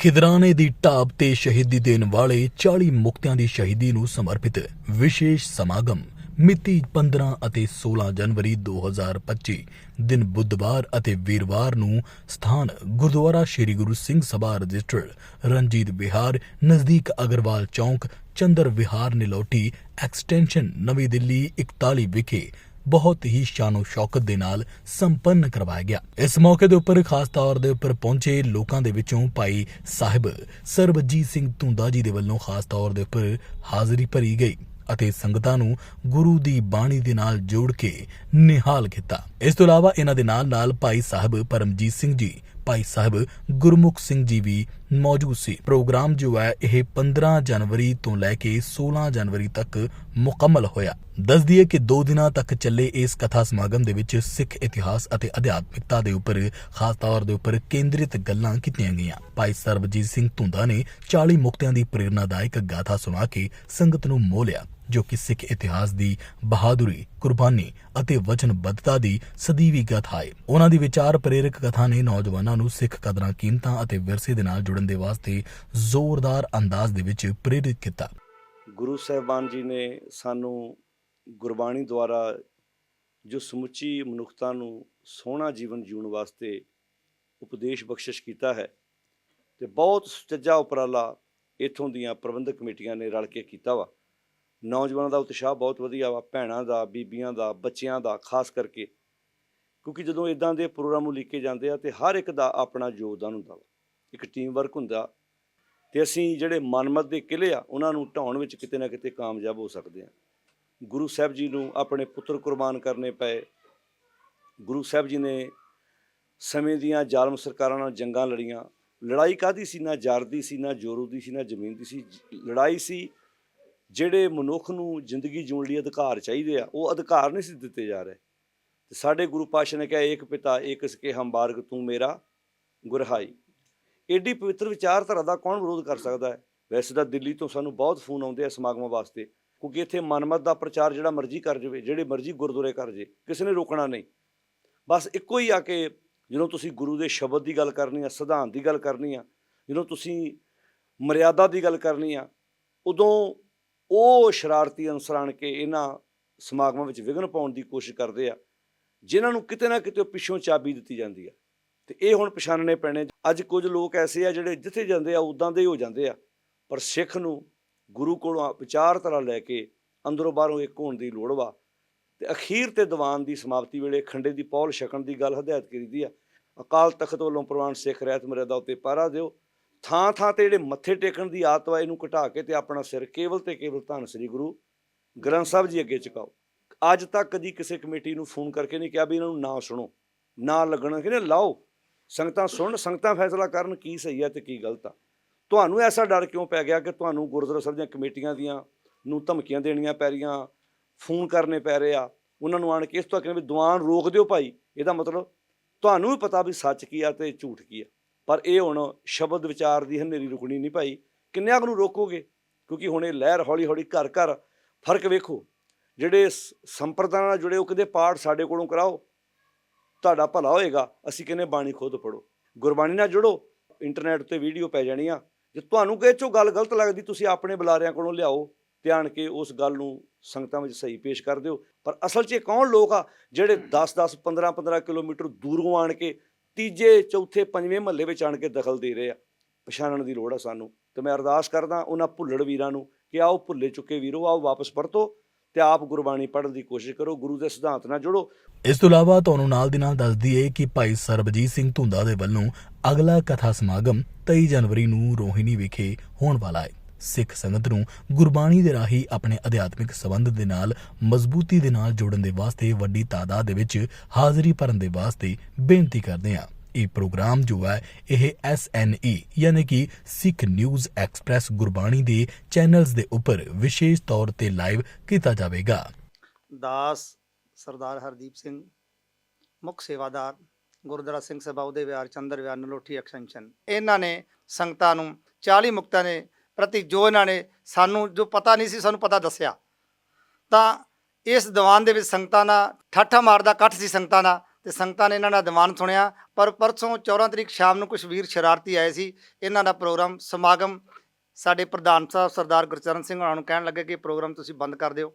ਖਿਦਰਾਣੇ ਦੀ ਢਾਬ ਤੇ ਸ਼ਹੀਦੀ ਦੇਣ ਵਾਲੇ 40 ਮੁਕਤਿਆਂ ਦੀ ਸ਼ਹੀਦੀ ਨੂੰ ਸਮਰਪਿਤ ਵਿਸ਼ੇਸ਼ ਸਮਾਗਮ ਮਿਤੀ 15 ਅਤੇ 16 ਜਨਵਰੀ 2025 ਦਿਨ ਬੁੱਧਵਾਰ ਅਤੇ ਵੀਰਵਾਰ ਨੂੰ ਸਥਾਨ ਗੁਰਦੁਆਰਾ ਸ੍ਰੀ ਗੁਰੂ ਸਿੰਘ ਸਭਾ ਰਜਿਸਟਰ ਰਣਜੀਤ ਵਿਹਾਰ, ਨਜ਼ਦੀਕ ਅਗਰਵਾਲ ਚੌਂਕ, ਚੰਦਰ ਵਿਹਾਰ, ਨਿਲੋਟੀ, ਐਕਸਟੈਂਸ਼ਨ, ਨਵੀਂ ਦਿੱਲੀ 41 ਵਿਖੇ ਬਹੁਤ ਹੀ ਸ਼ਾਨੋ ਸ਼ੌਕਤ ਦੇ ਨਾਲ ਸੰਪੰਨ ਕਰਵਾਇਆ ਗਿਆ। ਇਸ ਮੌਕੇ ਦੇ ਉੱਪਰ ਖਾਸ ਤੌਰ ਦੇ ਉੱਪਰ ਪਹੁੰਚੇ ਲੋਕਾਂ ਦੇ ਵਿੱਚੋਂ ਭਾਈ ਸਾਹਿਬ ਸਰਬਜੀਤ ਸਿੰਘ ਧੁੰਦਾ ਜੀ ਦੇ ਵੱਲੋਂ ਖਾਸ ਤੌਰ ਦੇ ਉੱਪਰ ਹਾਜ਼ਰੀ ਭਰੀ ਗਈ ਅਤੇ ਸੰਗਤਾਂ ਨੂੰ ਗੁਰੂ ਦੀ ਬਾਣੀ ਦੇ ਨਾਲ ਜੋੜ ਕੇ ਨਿਹਾਲ ਕੀਤਾ। ਇਸ ਤੋਂ ਇਲਾਵਾ ਇਹਨਾਂ ਦੇ ਨਾਲ ਨਾਲ ਭਾਈ ਸਾਹਿਬ ਪਰਮਜੀਤ ਸਿੰਘ ਜੀ ਭਾਈ ਸਾਹਿਬ ਗੁਰਮੁਖ ਸਿੰਘ ਜੀ ਵੀ ਮੌਜੂਦ ਸੀ। ਪ੍ਰੋਗਰਾਮ ਜੋ ਹੈ, ਇਹ 15 ਜਨਵਰੀ ਤੋਂ ਲੈ ਕੇ 16 ਜਨਵਰੀ ਤੱਕ ਮੁਕੰਮਲ ਹੋਇਆ। ਦੱਸ ਦਈਏ ਕਿ 2 ਦਿਨਾਂ ਤੱਕ ਚੱਲੇ ਇਸ ਕਥਾ ਸਮਾਗਮ ਦੇ ਵਿੱਚ ਸਿੱਖ ਇਤਿਹਾਸ ਅਤੇ ਅਧਿਆਤਮਿਕਤਾ ਦੇ ਉੱਪਰ, ਖਾਸ ਤੌਰ ਦੇ ਉੱਪਰ ਕੇਂਦਰਿਤ ਗੱਲਾਂ ਕੀਤੀਆਂ ਗਈਆਂ। ਭਾਈ ਸਰਬਜੀਤ ਸਿੰਘ ਧੁੰਦਾ ਨੇ 40 ਮੁਕਤਿਆਂ ਦੀ ਪ੍ਰੇਰਨਾਦਾਇਕ ਗਾਥਾ ਸੁਣਾ ਕੇ ਸੰਗਤ ਨੂੰ ਮੋਹ ਲਿਆ। ਜੋ ਕਿ ਸਿੱਖ ਇਤਿਹਾਸ ਦੀ ਬਹਾਦੁਰੀ, ਕੁਰਬਾਨੀ ਅਤੇ ਵਚਨਬੱਧਤਾ ਦੀ ਸਦੀਵੀ ਗਾਥਾ ਹੈ ਉਹਨਾਂ ਦੀ ਵਿਚਾਰ ਪ੍ਰੇਰਕ ਕਥਾ ਨੇ ਨੌਜਵਾਨਾਂ ਨੂੰ ਸਿੱਖ ਕਦਰਾਂ ਕੀਮਤਾਂ ਅਤੇ ਵਿਰਸੇ ਦੇ ਨਾਲ ਜੁੜਨ ਦੇ ਵਾਸਤੇ ਜ਼ੋਰਦਾਰ ਅੰਦਾਜ਼ ਦੇ ਵਿੱਚ ਪ੍ਰੇਰਿਤ ਕੀਤਾ। ਗੁਰੂ ਸਾਹਿਬਾਨ ਜੀ ਨੇ ਸਾਨੂੰ ਗੁਰਬਾਣੀ ਦੁਆਰਾ ਜੋ ਸਮੁੱਚੀ ਮਨੁੱਖਤਾ ਨੂੰ ਸੋਹਣਾ ਜੀਵਨ ਜਿਉਣ ਵਾਸਤੇ ਉਪਦੇਸ਼ ਬਖਸ਼ਿਸ਼ ਕੀਤਾ ਹੈ ਤੇ ਬਹੁਤ ਸੁਚੱਜਾ ਉਪਰਾਲਾ ਇਥੋਂ ਦੀਆਂ ਪ੍ਰਬੰਧਕ ਕਮੇਟੀਆਂ ਨੇ ਰਲ ਕੇ ਕੀਤਾ ਵਾ। ਨੌਜਵਾਨਾਂ ਦਾ ਉਤਸ਼ਾਹ ਬਹੁਤ ਵਧੀਆ ਵਾ, ਭੈਣਾਂ ਦਾ, ਬੀਬੀਆਂ ਦਾ, ਬੱਚਿਆਂ ਦਾ, ਖਾਸ ਕਰਕੇ। ਕਿਉਂਕਿ ਜਦੋਂ ਇਦਾਂ ਦੇ ਪ੍ਰੋਗਰਾਮ ਉਲੀਕੇ ਜਾਂਦੇ ਆ, ਤੇ ਹਰ ਇੱਕ ਦਾ ਆਪਣਾ ਯੋਗਦਾਨ ਹੁੰਦਾ ਵਾ। ਇੱਕ ਟੀਮ ਵਰਕ ਹੁੰਦਾ। ਤੇ ਅਸੀਂ ਜਿਹੜੇ ਮਨਮਤ ਦੇ ਕਿਲੇ ਆ, ਉਹਨਾਂ ਨੂੰ ਢਾਉਣ ਵਿੱਚ ਕਿਤੇ ਨਾ ਕਿਤੇ ਕਾਮਯਾਬ ਹੋ ਸਕਦੇ ਆ। ਗੁਰੂ ਸਾਹਿਬ ਜੀ ਨੂੰ ਆਪਣੇ ਪੁੱਤਰ ਕੁਰਬਾਨ ਕਰਨੇ ਪਏ। ਗੁਰੂ ਸਾਹਿਬ ਜੀ ਨੇ ਸਮੇਂ ਦੀਆਂ ਜ਼ਾਲਮ ਸਰਕਾਰਾਂ ਨਾਲ ਜੰਗਾਂ ਲੜੀਆਂ। ਲੜਾਈ ਕਾਦੀ ਸੀ? ਨਾ ਜਰਦੀ ਸੀ, ਨਾ ਜੋਰੂ ਦੀ ਸੀ, ਨਾ ਜ਼ਮੀਨ ਦੀ ਸੀ। ਲੜਾਈ ਸੀ ਜਿਹੜੇ ਮਨੁੱਖ ਨੂੰ ਜ਼ਿੰਦਗੀ ਜਿਉਣ ਲਈ ਅਧਿਕਾਰ ਚਾਹੀਦੇ ਆ, ਉਹ ਅਧਿਕਾਰ ਨਹੀਂ ਸੀ ਦਿੱਤੇ ਜਾ ਰਹੇ। ਤੇ ਸਾਡੇ ਗੁਰੂ ਪਾਤਸ਼ਾਹ ਨੇ ਕਿਹਾ, ਏਕ ਪਿਤਾ, ਏਕ ਸਕੇ ਹੰਬਾਰਗ ਤੂੰ ਮੇਰਾ ਗੁਰਹਾਈ। ਏਡੀ ਪਵਿੱਤਰ ਵਿਚਾਰਧਾਰਾ ਦਾ ਕੌਣ ਵਿਰੋਧ ਕਰ ਸਕਦਾ ਹੈ? ਵੈਸੇ ਤਾਂ ਦਿੱਲੀ ਤੋਂ ਸਾਨੂੰ ਬਹੁਤ ਫੋਨ ਆਉਂਦੇ ਆ ਸਮਾਗਮਾਂ ਵਾਸਤੇ, ਕਿਉਂਕਿ ਇੱਥੇ ਮਨਮਤ ਦਾ ਪ੍ਰਚਾਰ ਜਿਹੜਾ ਮਰਜ਼ੀ ਕਰ ਜਾਵੇ, ਜਿਹੜੇ ਮਰਜ਼ੀ ਗੁਰਦੁਆਰੇ ਕਰ ਜੇ, ਕਿਸੇ ਨੇ ਰੋਕਣਾ ਨਹੀਂ। ਬਸ ਇੱਕੋ ਹੀ ਆ ਕੇ ਜਦੋਂ ਤੁਸੀਂ ਗੁਰੂ ਦੇ ਸ਼ਬਦ ਦੀ ਗੱਲ ਕਰਨੀ ਆ, ਸਿਧਾਂਤ ਦੀ ਗੱਲ ਕਰਨੀ ਆ, ਜਦੋਂ ਤੁਸੀਂ ਮਰਿਆਦਾ ਦੀ ਗੱਲ ਕਰਨੀ ਆ, ਉਦੋਂ ਉਹ ਸ਼ਰਾਰਤੀ ਅਨਸਰ ਆਣ ਕੇ ਇਹਨਾਂ ਸਮਾਗਮਾਂ ਵਿੱਚ ਵਿਘਨ ਪਾਉਣ ਦੀ ਕੋਸ਼ਿਸ਼ ਕਰਦੇ ਆ, ਜਿਨ੍ਹਾਂ ਨੂੰ ਕਿਤੇ ਨਾ ਕਿਤੇ ਪਿੱਛੋਂ ਚਾਬੀ ਦਿੱਤੀ ਜਾਂਦੀ ਆ। ਤੇ ਇਹ ਹੁਣ ਪਛਾਣਨੇ ਪੈਣੇ। ਅੱਜ ਕੁਝ ਲੋਕ ਐਸੇ ਆ ਜਿਹੜੇ ਜਿੱਥੇ ਜਾਂਦੇ ਆ ਉਦਾਂ ਦੇ ਹੋ ਜਾਂਦੇ ਆ, ਪਰ ਸਿੱਖ ਨੂੰ ਗੁਰੂ ਕੋਲੋਂ ਵਿਚਾਰਧਾਰਾ ਲੈ ਕੇ ਅੰਦਰੋਂ ਬਾਹਰੋਂ ਇੱਕ ਹੋਣ ਦੀ ਲੋੜ ਵਾ। ਤੇ ਅਖੀਰ ਤੇ ਦੀਵਾਨ ਦੀ ਸਮਾਪਤੀ ਵੇਲੇ ਖੰਡੇ ਦੀ ਪੌਲ ਛਕਣ ਦੀ ਗੱਲ ਹਦਾਇਤ ਕਰੀਦੀ ਆ। ਅਕਾਲ ਤਖਤ ਵੱਲੋਂ ਪ੍ਰਵਾਨ ਸਿੱਖ ਰਹਿਤ ਮਰਿਆਦਾ ਉੱਤੇ ਪਾਰਾ ਦਿਓ। ਥਾਂ ਥਾਂ ਤੇ ਜਿਹੜੇ ਮੱਥੇ ਟੇਕਣ ਦੀ ਆਦਤ ਵਾ ਇਹਨੂੰ ਘਟਾ ਕੇ ਤੇ ਆਪਣਾ ਸਿਰ ਕੇਵਲ ਤੇ ਕੇਵਲ ਧੰਨ ਸ੍ਰੀ ਗੁਰੂ ਗ੍ਰੰਥ ਸਾਹਿਬ ਜੀ ਅੱਗੇ ਚੁਕਾਓ ਅੱਜ ਤੱਕ ਕਦੀ ਕਿਸੇ ਕਮੇਟੀ ਨੂੰ ਫੋਨ ਕਰਕੇ ਨਹੀਂ ਕਿਹਾ ਵੀ ਇਹਨਾਂ ਨੂੰ ਨਾ ਸੁਣੋ, ਨਾ ਲੱਗਣਾ। ਕਹਿੰਦੇ, ਲਾਓ, ਸੰਗਤਾਂ ਸੁਣਨ, ਸੰਗਤਾਂ ਫੈਸਲਾ ਕਰਨ, ਕੀ ਸਹੀ ਹੈ ਤੇ ਕੀ ਗਲਤ ਆ? ਤੁਹਾਨੂੰ ਐਸਾ ਡਰ ਕਿਉਂ ਪੈ ਗਿਆ ਕਿ ਤੁਹਾਨੂੰ ਗੁਰਦੁਆਰਾ ਸਾਹਿਬ ਦੀਆਂ ਕਮੇਟੀਆਂ ਦੀਆਂ ਨੂੰ ਧਮਕੀਆਂ ਦੇਣੀਆਂ ਪੈ ਰਹੀਆਂ, ਫੋਨ ਕਰਨੇ ਪੈ ਰਹੇ ਆ? ਉਹਨਾਂ ਨੂੰ ਆਣ ਕੇ ਇਸ ਤੋਂ ਕਹਿੰਦੇ ਵੀ ਦੀਵਾਨ ਰੋਕ ਦਿਓ ਭਾਈ। ਇਹਦਾ ਮਤਲਬ ਤੁਹਾਨੂੰ ਵੀ ਪਤਾ ਵੀ ਸੱਚ ਕੀ ਆ ਤੇ ਝੂਠ ਕੀ ਆ। ਪਰ ਇਹ ਹੁਣ ਸ਼ਬਦ ਵਿਚਾਰ ਦੀ ਹਨੇਰੀ ਰੁਕਣੀ ਨਹੀਂ ਭਾਈ। ਕਿੰਨਿਆਂ ਨੂੰ ਰੋਕੋਗੇ? ਕਿਉਂਕਿ ਹੁਣ ਇਹ ਲਹਿਰ ਹੌਲੀ ਹੌਲੀ ਘਰ ਘਰ ਫ਼ਰਕ ਵੇਖੋ। ਜਿਹੜੇ ਸੰਪਰਦਾਇ ਨਾਲ ਜੁੜੇ ਹੋ ਕਿਤੇ ਪਾਠ ਸਾਡੇ ਕੋਲੋਂ ਕਰਾਓ ਤੁਹਾਡਾ ਭਲਾ ਹੋਏਗਾ। ਅਸੀਂ ਕਹਿੰਦੇ ਬਾਣੀ ਖੁਦ ਪੜੋ ਗੁਰਬਾਣੀ ਨਾਲ ਜੁੜੋ ਇੰਟਰਨੈਟ ਤੇ ਵੀਡੀਓ ਪੈ ਜਾਣੀਆਂ ਜੇ ਤੁਹਾਨੂੰ ਕਿਸੇ ਚੋਂ ਗੱਲ ਗਲਤ ਲੱਗਦੀ ਤੁਸੀਂ ਆਪਣੇ ਬੁਲਾਰਿਆਂ ਕੋਲੋਂ ਲਿਆਓ ਧਿਆਨ ਕੇ ਉਸ ਗੱਲ ਨੂੰ ਸੰਗਤਾਂ ਵਿੱਚ ਸਹੀ ਪੇਸ਼ ਕਰ ਦਿਓ। ਪਰ ਅਸਲ 'ਚ ਇਹ ਕੌਣ ਲੋਕ ਆ ਜਿਹੜੇ 10-10 15-15 ਕਿਲੋਮੀਟਰ ਦੂਰੋਂ ਆਣ ਕੇ ਤੀਜੇ, ਚੌਥੇ, ਪੰਜਵੇਂ ਮਹੱਲੇ ਵਿੱਚ ਆਣ ਕੇ ਦਖਲ ਦੇ ਰਹੇ ਆ। ਪਛਾਣਨ ਦੀ ਲੋੜ ਆ ਸਾਨੂੰ ਤੇ ਮੈਂ ਅਰਦਾਸ ਕਰਦਾ ਉਹਨਾਂ ਭੁੱਲੜ ਵੀਰਾਂ ਨੂੰ ਕਿ ਆਓ ਭੁੱਲੇ ਚੁੱਕੇ ਵੀਰੋ, ਆਓ ਵਾਪਸ ਪਰਤੋ ਤੇ ਆਪ ਗੁਰਬਾਣੀ ਪੜ੍ਹਨ ਦੀ ਕੋਸ਼ਿਸ਼ ਕਰੋ, ਗੁਰੂ ਦੇ ਸਿਧਾਂਤ ਨਾਲ ਜੁੜੋ। ਇਸ ਤੋਂ ਇਲਾਵਾ ਤੁਹਾਨੂੰ ਨਾਲ ਦੀ ਨਾਲ ਦੱਸ ਦਈਏ ਕਿ ਭਾਈ ਸਰਬਜੀਤ ਸਿੰਘ ਧੁੰਦਾ ਦੇ ਵੱਲੋਂ ਅਗਲਾ ਕਥਾ ਸਮਾਗਮ 23 ਜਨਵਰੀ ਨੂੰ ਰੋਹਿਣੀ ਵਿਖੇ ਹੋਣ ਵਾਲਾ ਹੈ। ਸਿੱਖ ਸੰਗਤ ਨੂੰ ਗੁਰਬਾਣੀ ਦੇ ਰਾਹੀਂ ਆਪਣੇ ਅਧਿਆਤਮਿਕ ਸੰਬੰਧ ਦੇ ਨਾਲ, ਮਜ਼ਬੂਤੀ ਦੇ ਨਾਲ ਜੋੜਨ ਦੇ ਵਾਸਤੇ ਵੱਡੀ ਤਾਦਾਦ ਦੇ ਵਿੱਚ ਹਾਜ਼ਰੀ ਭਰਨ ਦੇ ਵਾਸਤੇ ਬੇਨਤੀ ਕਰਦੇ ਹਾਂ। ਇਹ ਪ੍ਰੋਗਰਾਮ ਜੋ ਹੈ, ਇਹ SNE ਯਾਨੀ ਕਿ ਸਿੱਖ ਨਿਊਜ਼ ਐਕਸਪ੍ਰੈਸ ਗੁਰਬਾਣੀ ਦੇ ਚੈਨਲਸ ਦੇ ਉੱਪਰ ਵਿਸ਼ੇਸ਼ ਤੌਰ ਤੇ ਲਾਈਵ ਕੀਤਾ ਜਾਵੇਗਾ। ਦਾਸ ਸਰਦਾਰ ਹਰਦੀਪ ਸਿੰਘ, ਮੁੱਖ ਸੇਵਾਦਾਰ ਗੁਰਦੁਆਰਾ ਸਿੰਘ ਸਭਾ ਉਹਦੇ ਵਿਹਾਰ ਚੰਦਰ ਵਿਹਾਰ ਨਲੋਠੀ ਐਕਸਟੈਂਸ਼ਨ। ਇਹਨਾਂ ਨੇ ਸੰਗਤਾਂ ਨੂੰ 40 ਮੁਕਤਾਂ ਨੇ ਪ੍ਰਤੀ ਜੋ ਇਹਨਾਂ ਨੇ ਸਾਨੂੰ ਜੋ ਪਤਾ ਨਹੀਂ ਸੀ, ਸਾਨੂੰ ਪਤਾ ਦੱਸਿਆ। ਤਾਂ ਇਸ ਦੀਵਾਨ ਦੇ ਵਿੱਚ ਸੰਗਤਾਂ ਦਾ ਠਾਠਾ ਮਾਰਦਾ, ਇਕੱਠ ਸੀ ਸੰਗਤਾਂ ਦਾ ਤੇ ਸੰਗਤਾਂ ਨੇ ਇਹਨਾਂ ਦਾ ਦੀਵਾਨ ਸੁਣਿਆ। ਪਰ ਪਰਸੋਂ 14 ਤਰੀਕ ਸ਼ਾਮ ਨੂੰ ਕੁਝ ਵੀਰ ਸ਼ਰਾਰਤੀ ਆਏ ਸੀ। ਇਹਨਾਂ ਦਾ ਪ੍ਰੋਗਰਾਮ ਸਮਾਗਮ ਸਾਡੇ ਪ੍ਰਧਾਨ ਸਾਹਿਬ ਸਰਦਾਰ ਗੁਰਚਰਨ ਸਿੰਘ ਉਹਨਾਂ ਨੂੰ ਕਹਿਣ ਲੱਗੇ ਕਿ ਪ੍ਰੋਗਰਾਮ ਤੁਸੀਂ ਬੰਦ ਕਰ ਦਿਓ।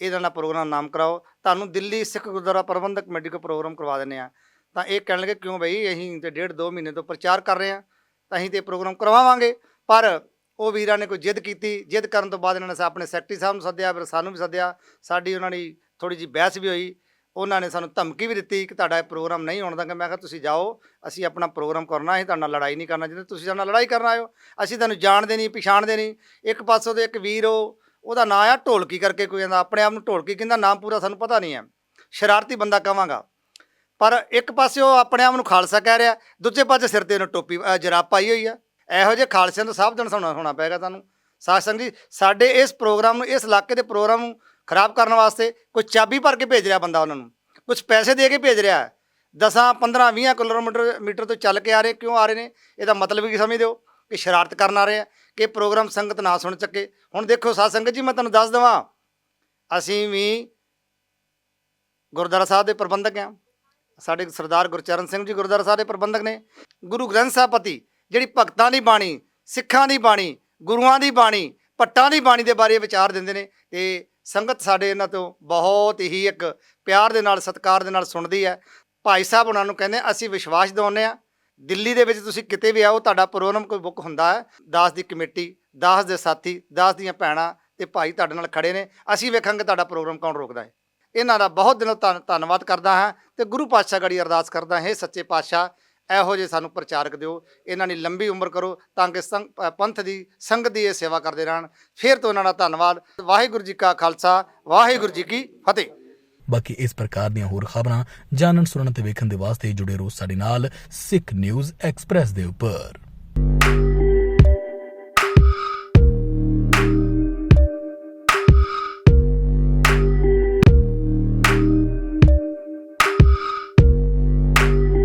ਇਹਨਾਂ ਦਾ ਪ੍ਰੋਗਰਾਮ ਨਾਮ ਕਰਾਓ। ਤੁਹਾਨੂੰ ਦਿੱਲੀ ਸਿੱਖ ਗੁਰਦੁਆਰਾ ਪ੍ਰਬੰਧਕ ਕਮੇਟੀ ਕੋ ਪ੍ਰੋਗਰਾਮ ਕਰਵਾ ਦਿੰਦੇ ਆ ਤਾਂ ਇਹ ਕਹਿਣ ਲੱਗੇ, ਕਿਉਂ ਬਈ? ਅਸੀਂ ਤੇ ਡੇਢ ਦੋ ਮਹੀਨੇ ਤੋਂ ਪ੍ਰਚਾਰ ਕਰ ਰਹੇ ਆ ਤਾਂ ਅਸੀਂ ਤੇ ਪ੍ਰੋਗਰਾਮ ਕਰਵਾਵਾਂਗੇ। ਪਰ ਉਹ ਵੀਰਾਂ ਨੇ ਕੋਈ ਜਿੱਦ ਕੀਤੀ, ਜਿੱਦ ਕਰਨ ਤੋਂ ਬਾਅਦ ਇਹਨਾਂ ਨੇ ਆਪਣੇ ਸੈਕਟਰੀ ਸਾਹਿਬ ਨੂੰ ਸੱਦਿਆ, ਫਿਰ ਸਾਨੂੰ ਵੀ ਸੱਦਿਆ, ਸਾਡੀ ਉਹਨਾਂ ਦੀ ਥੋੜੀ ਜਿਹੀ ਬਹਿਸ ਵੀ ਹੋਈ, ਉਹਨਾਂ ਨੇ ਸਾਨੂੰ ਧਮਕੀ ਵੀ ਦਿੱਤੀ ਕਿ ਤੁਹਾਡਾ ਇਹ ਪ੍ਰੋਗਰਾਮ ਨਹੀਂ ਹੋਣ ਦਾਂਗਾ, ਮੈਂ ਕਿਹਾ ਤੁਸੀਂ ਜਾਓ, ਅਸੀਂ ਆਪਣਾ ਪ੍ਰੋਗਰਾਮ ਕਰਨਾ ਹੈ ਤੁਹਾਡੇ ਨਾਲ ਲੜਾਈ ਨਹੀਂ ਕਰਨਾ, ਜਿੱਦ ਤੁਸੀਂ ਸਾਡੇ ਨਾਲ ਲੜਾਈ ਕਰਨ ਆਇਓ ਅਸੀਂ ਤੁਹਾਨੂੰ ਜਾਣਦੇ ਨਹੀਂ, ਪਛਾਣਦੇ ਨਹੀਂ, ਇੱਕ ਪਾਸੋਂ ਦੇ ਇੱਕ ਵੀਰ ਉਹ, ਉਹਦਾ ਨਾਂ ਆ ਢੋਲਕੀ ਕਰਕੇ ਕੋਈ ਕਹਿੰਦਾ, ਆਪਣੇ ਆਪ ਨੂੰ ਢੋਲਕੀ ਕਹਿੰਦਾ, ਨਾਮ ਪੂਰਾ ਸਾਨੂੰ ਪਤਾ ਨਹੀਂ ਹੈ, ਸ਼ਰਾਰਤੀ ਬੰਦਾ ਕਵਾਂਗਾ ਪਰ ਇੱਕ ਪਾਸੇ ਉਹ ਆਪਣੇ ਆਪ ਨੂੰ ਖਾਲਸਾ ਕਹਿ ਰਿਹਾ, ਦੂਜੇ ਪਾਸੇ ਸਿਰ ਤੇ ਉਹਨੇ ਟੋਪੀ ਜਰਾਬ ਪਾਈ ਹੋਈ ਆ ਇਹੋ ਜਿਹੇ ਖਾਲਸਿਆਂ ਤੋਂ ਸਾਵਧਾਨ ਹੋਣਾ ਹੋਣਾ ਪਏਗਾ ਤੁਹਾਨੂੰ। ਸਾਧ ਸੰਗਤ ਜੀ, ਸਾਡੇ ਇਸ ਪ੍ਰੋਗਰਾਮ ਨੂੰ, ਇਸ ਇਲਾਕੇ ਦੇ ਪ੍ਰੋਗਰਾਮ ਨੂੰ ਖਰਾਬ ਕਰਨ ਵਾਸਤੇ ਕੋਈ ਚਾਬੀ ਭਰ ਕੇ ਭੇਜ ਰਿਹਾ ਬੰਦਾ ਉਹਨਾਂ ਨੂੰ। ਕੁਝ ਪੈਸੇ ਦੇ ਕੇ ਭੇਜ ਰਿਹਾ ਹੈ। 10 15 20 ਕਿਲੋਮੀਟਰ, ਮੀਟਰ ਤੋਂ ਚੱਲ ਕੇ ਆ ਰਹੇ, ਕਿਉਂ ਆ ਰਹੇ ਨੇ? ਇਹਦਾ ਮਤਲਬ ਕੀ ਸਮਝਦੇ ਹੋ? ਕਿ ਸ਼ਰਾਰਤ ਕਰਨ ਆ ਰਹੇ ਆ, ਕਿ ਇਹ ਪ੍ਰੋਗਰਾਮ ਸੰਗਤ ਨਾ ਸੁਣ ਚੱਕੇ। ਹੁਣ ਦੇਖੋ ਸਾਧ ਸੰਗਤ ਜੀ, ਮੈਂ ਤੁਹਾਨੂੰ ਦੱਸ ਦਵਾਂ, ਅਸੀਂ ਵੀ ਗੁਰਦੁਆਰਾ ਸਾਹਿਬ ਦੇ ਪ੍ਰਬੰਧਕ ਆ ਸਾਡੇ ਸਰਦਾਰ ਗੁਰਚਰਨ ਸਿੰਘ ਜੀ ਗੁਰਦੁਆਰਾ ਸਾਹਿਬ ਦੇ ਪ੍ਰਬੰਧਕ ਨੇ। ਗੁਰੂ ਗ੍ਰੰਥ ਸਾਹਿਬ ਪਤੀ ਜਿਹੜੀ ਭਗਤਾਂ ਦੀ ਬਾਣੀ, ਸਿੱਖਾਂ ਦੀ ਬਾਣੀ, ਗੁਰੂਆਂ ਦੀ ਬਾਣੀ ਪੱਟਾਂ ਦੀ ਬਾਣੀ ਦੇ ਬਾਰੇ ਵਿਚਾਰ ਦਿੰਦੇ ਨੇ ਤੇ ਸੰਗਤ ਸਾਡੇ ਇਹਨਾਂ ਤੋਂ ਬਹੁਤ ਹੀ ਇੱਕ ਪਿਆਰ ਦੇ ਨਾਲ, ਸਤਿਕਾਰ ਦੇ ਨਾਲ ਸੁਣਦੀ ਹੈ। ਭਾਈ ਸਾਹਿਬ ਉਹਨਾਂ ਨੂੰ ਕਹਿੰਦੇ ਅਸੀਂ ਵਿਸ਼ਵਾਸ ਦਿਵਾਉਂਦੇ ਆ ਦਿੱਲੀ ਦੇ ਵਿੱਚ ਤੁਸੀਂ ਕਿਤੇ ਵੀ ਆਓ, ਤੁਹਾਡਾ ਪ੍ਰੋਗਰਾਮ ਕੋਈ ਬੁੱਕ ਹੁੰਦਾ ਹੈ, ਦਾਸ ਦੀ ਕਮੇਟੀ, ਦਾਸ ਦੇ ਸਾਥੀ, ਦਾਸ ਦੀਆਂ ਭੈਣਾਂ ਤੇ ਭਾਈ ਤੁਹਾਡੇ ਨਾਲ ਖੜੇ ਨੇ। ਅਸੀਂ ਵੇਖਾਂਗੇ ਤੁਹਾਡਾ ਪ੍ਰੋਗਰਾਮ ਕੌਣ ਰੋਕਦਾ ਹੈ। ਇਹਨਾਂ ਦਾ ਬਹੁਤ ਦਿਲੋਂ ਧੰਨ- ਧੰਨਵਾਦ ਕਰਦਾ ਹਾਂ ਤੇ ਗੁਰੂ ਪਾਤਸ਼ਾਹ ਗੜੀ ਅਰਦਾਸ ਕਰਦਾ, ਹੈ ਸੱਚੇ ਪਾਤਸ਼ਾਹ ਇਹੋ ਜਿਹੇ ਸਾਨੂੰ ਪ੍ਰਚਾਰਕ ਦਿਓ, ਇਹਨਾਂ ਦੀ ਲੰਬੀ ਉਮਰ ਕਰੋ ਤਾਂ ਕਿ ਸੰਗ ਪੰਥ ਦੀ, ਸੰਗਤ ਦੀ ਇਹ ਸੇਵਾ ਕਰਦੇ ਰਹਿਣ। ਫਿਰ ਤੋਂ ਇਹਨਾਂ ਦਾ ਧੰਨਵਾਦ। ਵਾਹਿਗੁਰੂ ਜੀ ਕਾ ਖਾਲਸਾ, ਵਾਹਿਗੁਰੂ ਜੀ ਕੀ ਫਤਿਹ। ਬਾਕੀ ਇਸ ਪ੍ਰਕਾਰ ਦੀਆਂ ਹੋਰ ਖਬਰਾਂ ਜਾਣਨ, ਸੁਣਨ ਤੇ ਵੇਖਣ ਦੇ ਵਾਸਤੇ ਜੁੜੇ ਰਹੋ ਸਾਡੇ ਨਾਲ ਸਿੱਖ ਨਿਊਜ਼ ਐਕਸਪ੍ਰੈਸ ਦੇ ਉੱਪਰ।